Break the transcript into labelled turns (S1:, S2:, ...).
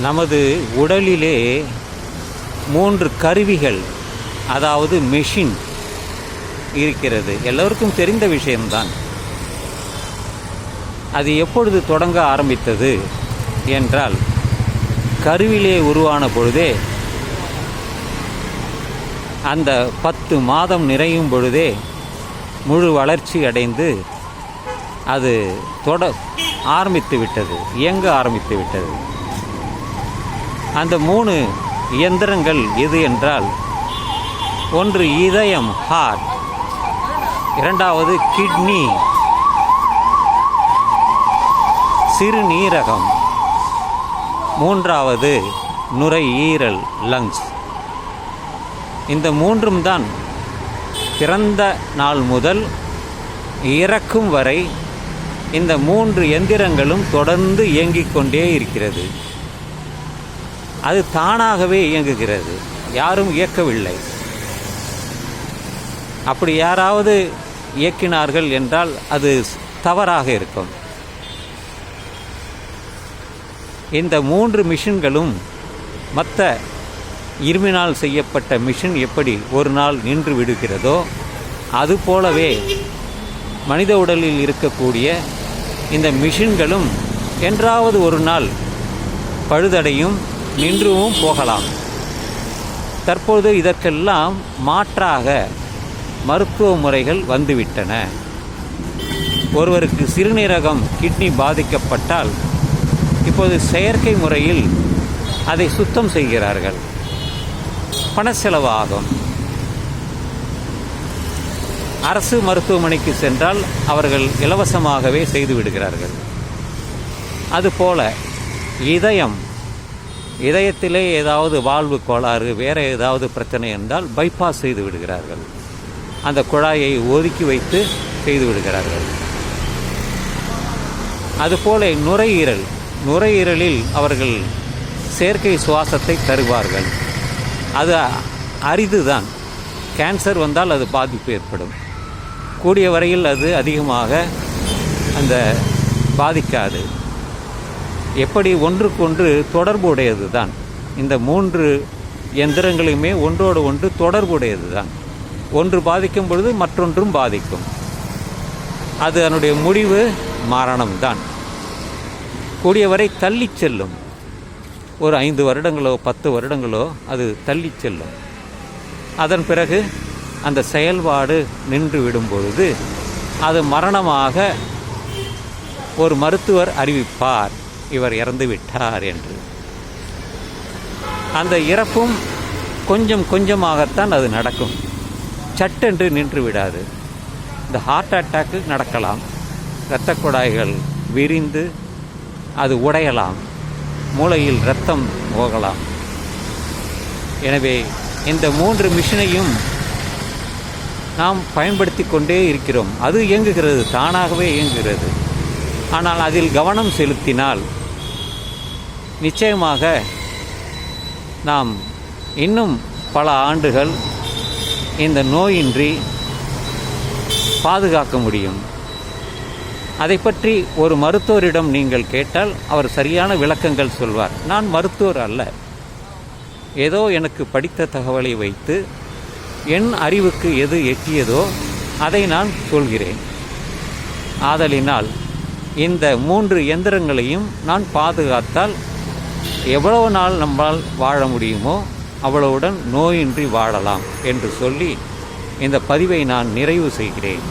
S1: நமது உடலிலே மூன்று கருவிகள் அதாவது மெஷின் இருக்கிறது. எல்லோருக்கும் தெரிந்த விஷயம்தான். அது எப்பொழுது தொடங்க ஆரம்பித்தது என்றால் கருவிலே உருவான பொழுதே அந்த பத்து மாதம் நிறையும் பொழுதே முழு வளர்ச்சி அடைந்து அது தொட ஆரம்பித்து விட்டது இயங்க ஆரம்பித்து விட்டது. அந்த மூணு இயந்திரங்கள் எது என்றால் ஒன்று இதயம் ஹார்ட் இரண்டாவது கிட்னி சிறுநீரகம் மூன்றாவது நுரையீரல் லங்ஸ் இந்த மூன்றும் தான் பிறந்த நாள் முதல் இறக்கும் வரை இந்த மூன்று எந்திரங்களும் தொடர்ந்து இயங்கிக் கொண்டே இருக்கிறது. அது தானாகவே இயங்குகிறது. யாரும் இயக்கவில்லை. அப்படி யாராவது இயக்கினார்கள் என்றால் அது தவறாக இருக்கும். இந்த மூன்று மிஷின்களும் மற்ற இரும்பினால் செய்யப்பட்ட மிஷின் எப்படி ஒரு நாள் நின்று விடுகிறதோ அதுபோலவே மனித உடலில் இருக்கக்கூடிய இந்த மிஷின்களும் என்றாவது ஒரு நாள் பழுதடையும் நின்றுவும் போகலாம். தற்போது இதற்கெல்லாம் மாற்றாக மருத்துவ முறைகள் வந்துவிட்டன. ஒருவருக்கு சிறுநீரகம் கிட்னி பாதிக்கப்பட்டால் இப்போது செயற்கை முறையில் அதை சுத்தம் செய்கிறார்கள். பண செலவாகும் அரசு மருத்துவமனைக்கு சென்றால் அவர்கள் இலவசமாகவே செய்து விடுகிறார்கள். அதுபோல இதயம் இதயத்திலே ஏதாவது வாழ்வு கோளாறு வேறு ஏதாவது பிரச்சனை என்றால் பைபாஸ் செய்து விடுகிறார்கள். அந்த குழாயை ஒதுக்கி வைத்து செய்து விடுகிறார்கள். அதுபோல நுரையீரல் நுரையீரலில் அவர்கள் செயற்கை சுவாசத்தை தருவார்கள். அது அரிதுதான். கேன்சர் வந்தால் அது பாதிப்பு ஏற்படும். கூடிய வரையில் அது அதிகமாக அந்த பாதிக்காது. எப்படி ஒன்றுக்கொன்று தொடர்பு உடையது தான் இந்த மூன்று எந்திரங்களையுமே ஒன்றோடு ஒன்று தொடர்புடையது தான் ஒன்று பாதிக்கும் பொழுது மற்றொன்றும் பாதிக்கும். அது அதனுடைய முடிவு மரணம்தான். கூடியவரை தள்ளி செல்லும். ஒரு ஐந்து வருடங்களோ பத்து வருடங்களோ அது தள்ளி செல்லும். அதன் பிறகு அந்த செயல்பாடு நின்று விடும் பொழுது அது மரணமாக ஒரு மருத்துவர் அறிவிப்பார். இவர் இறந்து விட்டார் என்று. அந்த இறப்பும் கொஞ்சம் கொஞ்சமாகத்தான் அது நடக்கும். சட்டென்று நின்று விடாது. இந்த ஹார்ட் அட்டாக்கு நடக்கலாம். இரத்த குழாய்கள் விரிந்து அது உடையலாம். மூளையில் இரத்தம் போகலாம் எனவே இந்த மூன்று மிஷினையும் நாம் பயன்படுத்தி கொண்டே இருக்கிறோம். அது இயங்குகிறது தானாகவே இயங்குகிறது. ஆனால் அதில் கவனம் செலுத்தினால் நிச்சயமாக நாம் இன்னும் பல ஆண்டுகள் இந்த நோயின்றி பாதுகாக்க முடியும். அதை பற்றி ஒரு மருத்துவரிடம் நீங்கள் கேட்டால் அவர் சரியான விளக்கங்கள் சொல்வார். நான் மருத்துவர் அல்ல. ஏதோ எனக்கு படித்த தகவலை வைத்து என் அறிவுக்கு எது எட்டியதோ அதை நான் சொல்கிறேன். ஆதலினால் இந்த மூன்று எந்திரங்களையும் நான் பாதுகாத்தால் எவ்வளவு நாள் நம்மால் வாழ முடியுமோ அவ்வளவுடன் நோயின்றி வாழலாம் என்று சொல்லி இந்த பதிவை நான் நிறைவு செய்கிறேன்.